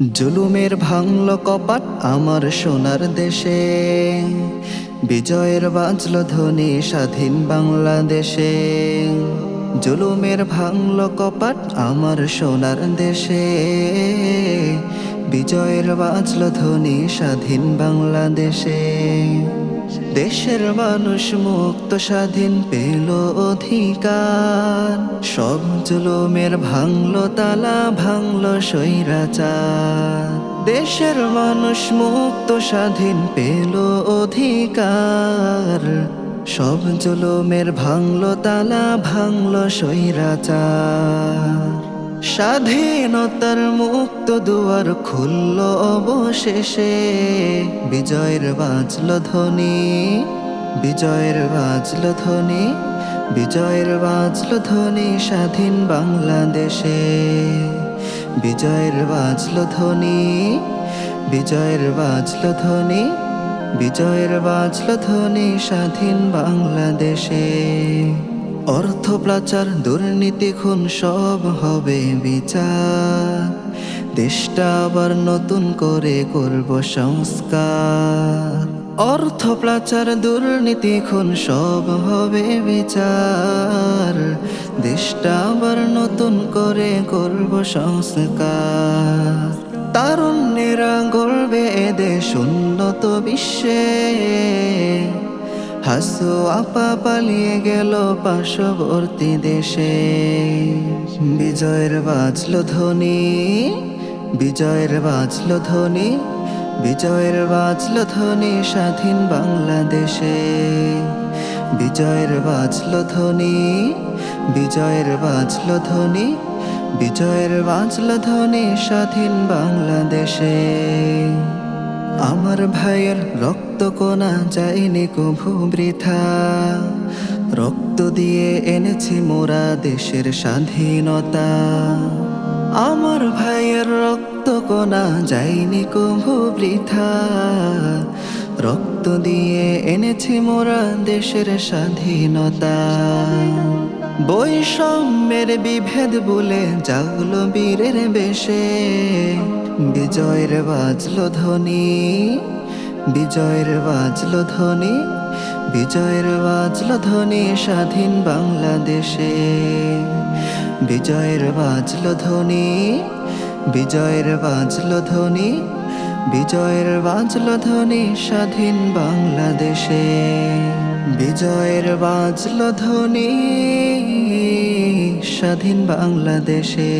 জুলুমের ভাঙল কপাট আমার সোনার দেশে। বিজয়ের বাজল ধ্বনি স্বাধীন বাংলাদেশে। জুলুমের ভাঙল কপাট আমার সোনার দেশে। বিজয়ের বাজল ধ্বনি স্বাধীন বাংলাদেশে। দেশের মানুষ মুক্ত স্বাধীন পেল অধিকার। সব জুলুমের ভাঙলো তালা, ভাঙলো স্বৈরাচার। দেশের মানুষ মুক্ত স্বাধীন পেল অধিকার। সব জুলুমের ভাঙলো তালা, ভাঙলো স্বৈরাচার। স্বাধীনতার মুক্ত দুয়ার খুলল অবশেষে। বিজয়ের বাজল ধ্বনি, বিজয়ের বাজল ধ্বনি, বিজয়ের বাজল ধ্বনি স্বাধীন বাংলাদেশে। বিজয়ের বাজল ধ্বনি, বিজয়ের বাজল ধ্বনি, বিজয়ের বাজল ধ্বনি স্বাধীন বাংলাদেশে। অর্থ প্লাচার দুর্নীতি খুন, সব হবে বিচার। দেশটা আবার নতুন করে করব সংস্কার। অর্থ প্লাচার দুর্নীতি খুন, সব হবে বিচার। দেশটা আবার নতুন করে করব সংস্কার। তারুণ্যেরা গড়বে এদেশ উন্নত বিশ্বে হাসু, আপা পালিয়ে গেল পার্শ্ববর্তী দেশে। বিজয়ের বাজল ধ্বনি, বিজয়ের বাজল ধ্বনি, বিজয়ের বাজল ধ্বনি স্বাধীন বাংলাদেশে। বিজয়ের বাজল ধ্বনি, বিজয়ের বাজল ধ্বনি, বিজয়ের বাজল ধ্বনি স্বাধীন বাংলাদেশে। আমার ভাইয়ের রক্ত কোনা যায়নি কভু বৃথা। রক্ত দিয়ে এনেছি মোরা দেশের স্বাধীনতা। আমার ভাইয়ের রক্ত কোনা যায়নি কভু বৃথা। রক্ত দিয়ে এনেছি মোরা দেশের স্বাধীনতা। বৈষম্যের বিভেদ বলে জাগলো বীরের বেশে। বিজয়ের বাজলো ধ্বনি, বিজয়ের বাজলো ধ্বনি, বিজয়ের বাজলো ধ্বনি স্বাধীন বাংলাদেশে। বিজয়ের বাজলো ধ্বনি, বিজয়ের বাজলো ধ্বনি, বিজয়ের বাজলো ধ্বনি স্বাধীন বাংলাদেশে। বিজয়ের বাজল ধ্বনি স্বাধীন বাংলাদেশে।